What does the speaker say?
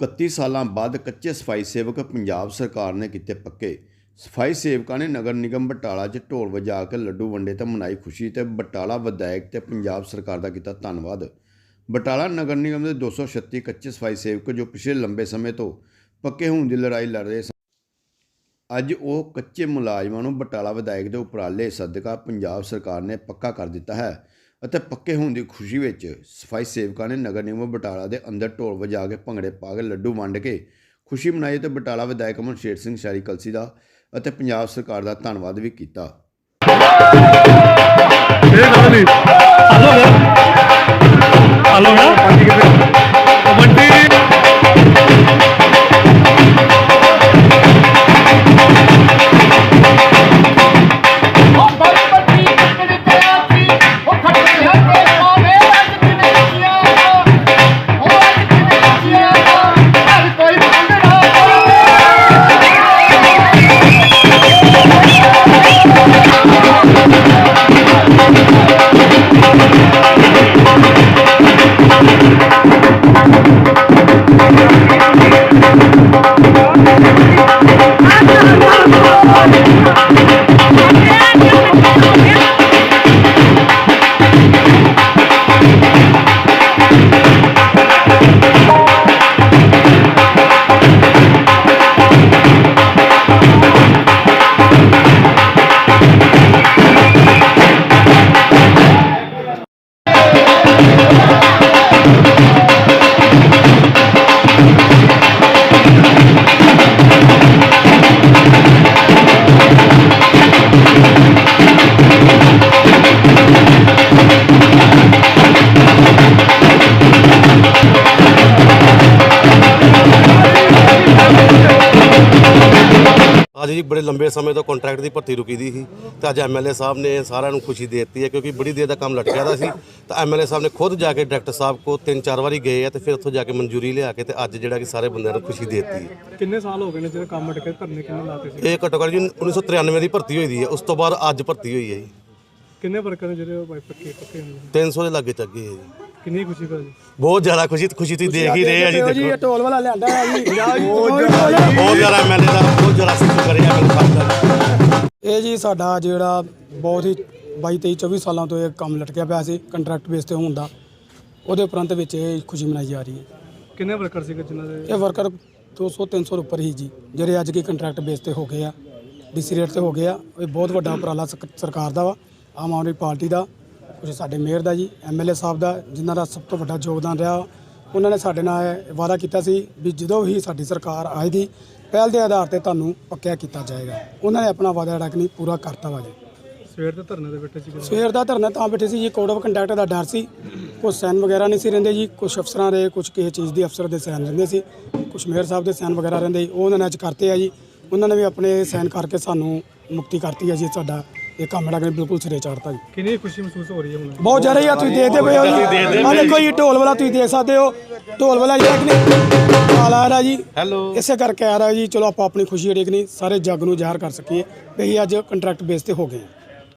31 ਸਾਲਾਂ ਬਾਅਦ ਕੱਚੇ ਸਫ਼ਾਈ ਸੇਵਕ ਪੰਜਾਬ ਸਰਕਾਰ ਨੇ ਕੀਤੇ ਪੱਕੇ। ਸਫ਼ਾਈ ਸੇਵਕਾਂ ਨੇ ਨਗਰ ਨਿਗਮ ਬਟਾਲਾ 'ਚ ਢੋਲ ਵਜਾ ਕੇ ਲੱਡੂ ਵੰਡੇ ਤੇ ਮਨਾਈ ਖੁਸ਼ੀ ਤੇ ਬਟਾਲਾ ਵਿਧਾਇਕ ਤੇ ਪੰਜਾਬ ਸਰਕਾਰ ਦਾ ਕੀਤਾ ਧੰਨਵਾਦ। ਬਟਾਲਾ ਨਗਰ ਨਿਗਮ ਦੇ 236 ਕੱਚੇ ਸਫ਼ਾਈ ਸੇਵਕ ਜੋ ਪਿਛਲੇ ਲੰਬੇ ਸਮੇਂ ਤੋਂ ਪੱਕੇ ਹੋਣ ਦੀ ਲੜਾਈ ਲੜ ਰਹੇ ਸਨ। ਅੱਜ ਉਹ ਕੱਚੇ ਮੁਲਾਜ਼ਮਾਂ ਨੂੰ ਬਟਾਲਾ ਵਿਧਾਇਕ ਦੇ ਉਪਰਾਲੇ ਸਦਕਾ ਪੰਜਾਬ ਸਰਕਾਰ ਨੇ ਪੱਕਾ ਕਰ ਦਿੱਤਾ ਹੈ। ਅਤੇ ਪੱਕੇ ਹੋਣ ਦੀ ਖੁਸ਼ੀ ਵਿੱਚ ਸਫ਼ਾਈ ਸੇਵਕਾਂ ਨੇ ਨਗਰ ਨਿਗਮ ਬਟਾਲਾ ਦੇ ਅੰਦਰ ਢੋਲ ਵਜਾ ਕੇ ਭੰਗੜੇ ਪਾ ਕੇ ਲੱਡੂ ਵੰਡ ਕੇ ਖੁਸ਼ੀ ਮਨਾਈ ਤੇ ਬਟਾਲਾ ਵਿਧਾਇਕ ਮਨਸ਼ੇਰ ਸਿੰਘ ਸ਼ਾਰੀ ਕਲਸੀ ਦਾ ਅਤੇ ਪੰਜਾਬ ਸਰਕਾਰ ਦਾ ਧੰਨਵਾਦ ਵੀ ਕੀਤਾ। ਇਹ ਗੱਲ ਨਹੀਂ। Hello hello. ਨਾ ਕਬੱਡੀ ਅੱਜ ਜੀ ਬੜੇ ਲੰਬੇ ਸਮੇਂ ਤੋਂ ਕੰਟਰੈਕਟ ਦੀ ਭਰਤੀ ਰੁਕੀ ਦੀ ਸੀ। ਤੇ ਅੱਜ ਐਮਐਲਏ ਸਾਹਿਬ ਨੇ ਸਾਰਿਆਂ ਨੂੰ ਖੁਸ਼ੀ ਦੇ ਦਿੱਤੀ ਹੈ ਕਿਉਂਕਿ ਬੜੀ ਦੇਰ ਦਾ ਕੰਮ ਲਟਕਿਆ ਦਾ ਸੀ। ਤਾਂ ਐਮਐਲਏ ਸਾਹਿਬ ਨੇ ਖੁਦ ਜਾ ਕੇ ਡਾਇਰੈਕਟਰ ਸਾਹਿਬ ਕੋ ਤਿੰਨ ਚਾਰ ਵਾਰੀ ਗਏ ਆ ਤੇ ਫਿਰ ਉੱਥੋਂ ਜਾ ਕੇ ਮਨਜ਼ੂਰੀ ਲਿਆ ਕੇ ਤੇ ਅੱਜ ਜਿਹੜਾ ਕਿ ਸਾਰੇ ਬੰਦਿਆਂ ਨੂੰ ਖੁਸ਼ੀ ਦੇ ਦਿੱਤੀ ਹੈ। ਕਿੰਨੇ ਸਾਲ ਹੋ ਗਏ ਨੇ ਜਿਹੜੇ ਕੰਮ ਅਟਕੇ ਧਰਨੇ ਕਿੰਨੇ ਲਾਤੇ ਸੀ? ਇਹ ਘੱਟੋ ਘੱਟ ਜੀ 1993 ਦੀ ਭਰਤੀ ਹੋਈ ਦੀ ਹੈ ਉਸ ਤੋਂ ਬਾਅਦ ਅੱਜ ਭਰਤੀ ਹੋਈ ਹੈ ਜੀ। ਕਿੰਨੇ ਵਰਕਰ ਨੇ ਜਿਹੜੇ ਉਹ ਬਾਈ ਪੱਕੇ ਨੇ? 300 ਦੇ ਲਾਗੇ ਚੱਗੇ ਹੈ ਜੀ। ਕਿੰਨੀ ਖੁਸ਼ੀ ਭਾਜੀ? ਬਹੁਤ ਜ਼ਿਆਦਾ ਖੁਸ਼ੀ ਖੁਸ਼ੀ ਤੁਸੀਂ ਦੇਖ ਹੀ ਰਹੇ ਆ ਜੀ ਦੇਖੋ। ਢੋਲ ਵਾਲਾ ਲਿਆਂਦਾ ਹੈ ਜੀ। ਬਹੁਤ ਜ਼ਿਆਦਾ ਐਮਐਲਏ ਦਾ ਬਹੁਤ ਜ਼ਿਆਦਾ ਸਿੱਖ ਕਰਿਆ ਮੈਨੂੰ ਸਾਹਿਬ ਦਾ। ਇਹ ਜੀ ਸਾਡਾ ਜਿਹੜਾ ਬਹੁਤ ਹੀ 22 23 24 ਸਾਲਾਂ ਤੋਂ ਇਹ ਕੰਮ ਲਟਕਿਆ ਪਿਆ ਸੀ ਕੰਟਰੈਕਟ ਬੇਸ ਤੇ ਹੋਣ ਦਾ। ਉਹਦੇ ਉਪਰੰਤ ਵਿੱਚ ਇਹ ਖੁਸ਼ੀ ਮਨਾਈ ਜਾ ਰਹੀ ਹੈ। ਕਿੰਨੇ ਵਰਕਰ ਸੀਗੇ ਜਿਨ੍ਹਾਂ ਦੇ? ਇਹ ਵਰਕਰ 200 300 ਉੱਪਰ ਹੀ ਜੀ ਜਿਹੜੇ ਅੱਜ ਕੀ ਕੰਟਰੈਕਟ ਬੇਸ ਤੇ ਹੋ ਗਏ ਆ ਡੀਸੀ ਰੇਟ ਤੇ ਹੋ ਗਏ ਆ। ਇਹ ਬਹੁਤ ਵੱਡਾ ਉਪਰਾਲਾ ਸਰਕਾਰ ਦਾ ਵਾ ਆਮ ਆਦਮੀ ਪਾਰਟੀ ਦਾ। ਕੁਝ ਸਾਡੇ ਮੇਅਰ ਦਾ ਜੀ ਐਮਐਲਏ ਸਾਹਿਬ ਦਾ ਜਿਨ੍ਹਾਂ ਦਾ ਸਭ ਤੋਂ ਵੱਡਾ ਯੋਗਦਾਨ ਰਿਹਾ ਉਹਨਾਂ ਨੇ ਸਾਡੇ ਨਾਲ ਵਾਅਦਾ ਕੀਤਾ ਸੀ ਵੀ ਜਦੋਂ ਹੀ ਸਾਡੀ ਸਰਕਾਰ ਆਏਗੀ ਪਹਿਲ ਦੇ ਆਧਾਰ ਤੇ ਤੁਹਾਨੂੰ ਪੱਕਿਆ ਕੀਤਾ ਜਾਏਗਾ। ਉਹਨਾਂ ਨੇ ਆਪਣਾ ਵਾਅਦਾ ਜਿਹੜਾ ਕਿ ਨਹੀਂ ਪੂਰਾ ਕਰਤਾ ਵਾ ਜੀ। ਸਵੇਰ ਦੇ ਧਰਨੇ ਦੇ ਬੈਠੇ ਸੀਗੇ ਸਵੇਰ ਦਾ ਧਰਨਾ ਤਾਂ ਬੈਠੇ ਸੀ ਜੀ ਕੋਡ ਆਫ ਕੰਡਕਟ ਦਾ ਡਰ ਸੀ। ਕੁਝ ਸਾਈਨ ਵਗੈਰਾ ਨਹੀਂ ਸੀ ਰਹਿੰਦੇ ਜੀ ਕੁਝ ਅਫਸਰਾਂ ਦੇ ਕੁਝ ਕਿਸੇ ਚੀਜ਼ ਦੇ ਅਫਸਰ ਦੇ ਸਾਈਨ ਰਹਿੰਦੇ ਸੀ ਕੁਝ ਮੇਅਰ ਸਾਹਿਬ ਦੇ ਸਾਈਨ ਵਗੈਰਾ ਰਹਿੰਦੇ ਸੀ ਉਹ ਉਹਨਾਂ ਨੇ ਅੱਜ ਕਰਤੇ ਆ ਜੀ। ਉਹਨਾਂ ਨੇ ਵੀ ਆਪਣੇ ਸਾਈਨ ਕਰਕੇ ਸਾਨੂੰ ਮੁਕਤੀ ਕਰਤੀ ਹੈ ਜੀ ਸਾਡਾ ਇਹ ਕੰਮ ਜਿਹੜਾ ਕਿ ਬਿਲਕੁਲ ਸਿਰੇ ਚਾੜਤਾ ਜੀ। ਕਿੰਨੀ ਖੁਸ਼ੀ ਮਹਿਸੂਸ ਹੋ ਰਹੀ ਹੈ ਹੁਣ? ਬਹੁਤ ਜ਼ਿਆਦਾ ਹੀ ਆ ਤੁਸੀਂ ਦੇਖਦੇ ਪਏ ਹੋ ਜੀ। ਆ ਦੇਖੋ ਜੀ। ਢੋਲ ਵਾਲਾ ਤੁਸੀਂ ਦੇਖ ਸਕਦੇ ਹੋ। ਢੋਲ ਵਾਲਾ ਜਿਹੜਾ ਕਿ ਨਹੀਂ ਹਾਲ ਆ ਰਿਹਾ ਜੀ। ਹੈਲੋ। ਇਸੇ ਕਰਕੇ ਆ ਰਿਹਾ ਜੀ। ਚਲੋ ਆਪਾਂ ਆਪਣੀ ਖੁਸ਼ੀ ਜਿਹੜੀ ਕਿ ਨਹੀਂ ਸਾਰੇ ਜੱਗ ਨੂੰ ਜ਼ਾਹਰ ਕਰ ਸਕੀਏ। ਵੀ ਅਸੀਂ ਅੱਜ ਕੰਟਰੈਕਟ ਬੇਸ ਤੇ ਹੋ ਗਏ ਹਾਂ।